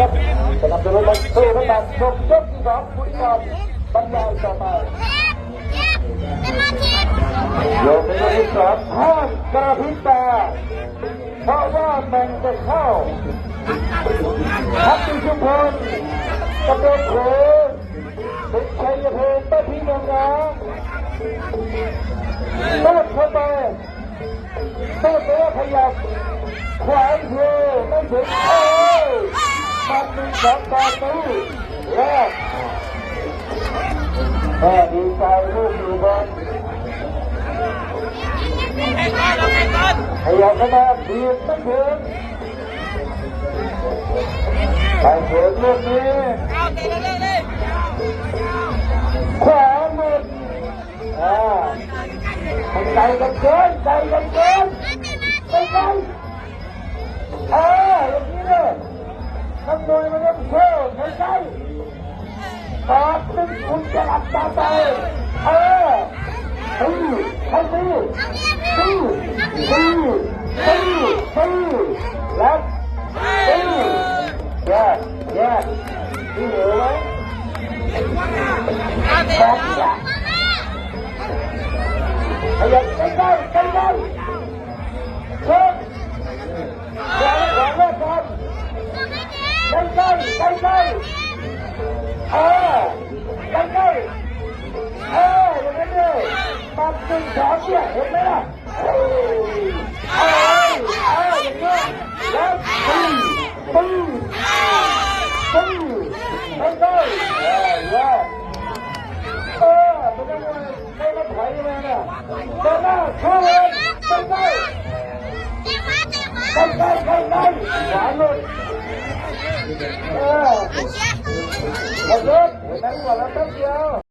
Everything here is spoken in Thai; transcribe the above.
ครับสนับสนุนมันสู้น้ำหนักชกยกที่สองคุณกรบรรยายต่อไปโยกเป็นยกที่สองห้ามกระพริบตาเพราะว่าแมงจะเข้าทัพทิชุมพลกระโดดโขงเป็นชัยเพลป้าพี่เมืองน้ำติมเข้าไปติมไปแล้วขยับขวางเธอไม่ถึง เอ้ยมันมีสองตาตู้แรกแม่ดีใจลูกอยู่บนขยับเข้ามาบีบไม่ถึงไปถึงลูกนี้ขวาหมดอ่าใจกันเกินใจกัน ตอบหนึ่งคุณจะหลับตาไปเออตีให้ตีตีตีตีตีแล้วตีแยกแยกที่เหลือไว้บอกอย่าขยับใกล้ใกล้ใกล้ใกล้เชิญขวาขวาเลิกก่อนใกล้ใกล้ใกล้ใกล้ เออใกล้ใกล้เอออย่างนั้นเลยมาตึงสองเนี่ยเห็นไหมล่ะเออเออเอออย่างนี้แล้วตึงตึงตึงใกล้ใกล้เออเออเออเป็นยังไงไม่รับไหวเลยเนี่ยเดินหน้าเข้าเลยใกล้ใกล้ใกล้ใกล้ใกล้ใกล้ขวา หมดเออขอรถเห็นไหมว่าแล้วแป๊บเดียว